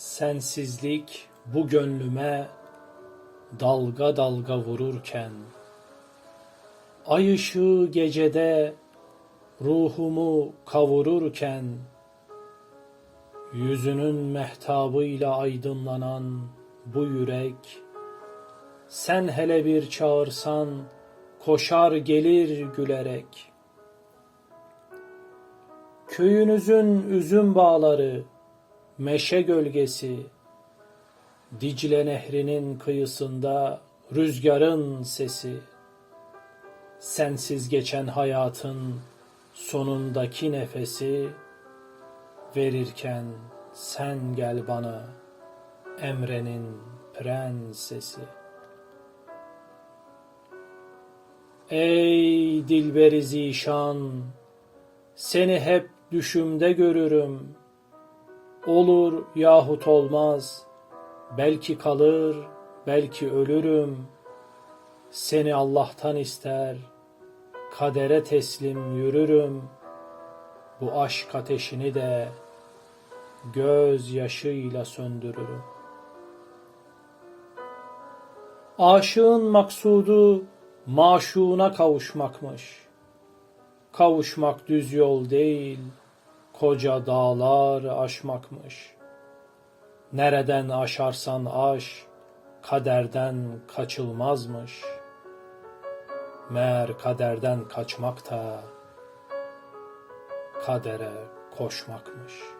Sensizlik bu gönlüme dalga dalga vururken Ay ışığı gecede ruhumu kavururken Yüzünün mehtabıyla aydınlanan bu yürek Sen hele bir çağırsan koşar gelir gülerek. Köyünüzün üzüm bağları, meşe gölgesi, Dicle nehrinin kıyısında rüzgarın sesi, sensiz geçen hayatın sonundaki nefesi, verirken sen gel bana Emre'nin prensesi. Ey dilberi zişan, seni hep düşümde görürüm. Olur yahut olmaz, belki kalır, belki ölürüm. Seni Allah'tan ister, kadere teslim yürürüm. Bu aşk ateşini de göz yaşıyla söndürürüm. Aşığın maksudu maşuğuna kavuşmakmış. Kavuşmak düz yol değil, koca dağlar aşmakmış. Nereden aşarsan aş, kaderden kaçılmazmış. Meğer kaderden kaçmak da kadere koşmakmış.''